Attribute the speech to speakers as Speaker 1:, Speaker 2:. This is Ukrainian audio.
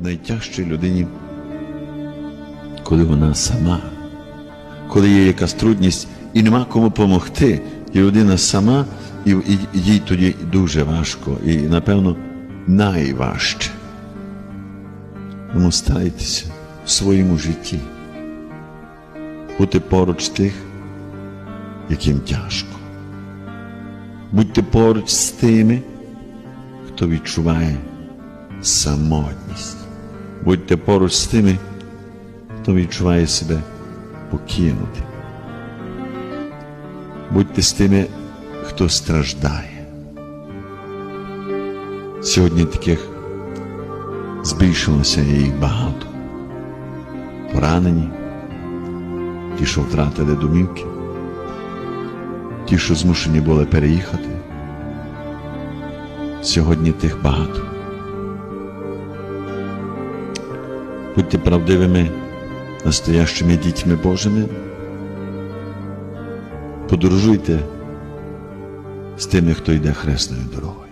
Speaker 1: найтяжче людині, коли вона сама, коли є якась трудність і нема кому допомогти, і людина сама, і, і, і їй тоді дуже важко, і, напевно, найважче. Тому старайтеся в своєму житті бути поруч тих, яким тяжко. Будьте поруч з тими, хто відчуває самотність. Будьте поруч з тими, хто відчуває себе покинутим. Будьте з тими, хто страждає. Сьогодні таких збільшилося їх багато. Поранені, ті, що втратили домівки, ті, що змушені були переїхати. Сьогодні тих багато. Будьте правдивими, настоящими дітьми Божими. Подорожуйте з тими, хто йде хресною дорогою.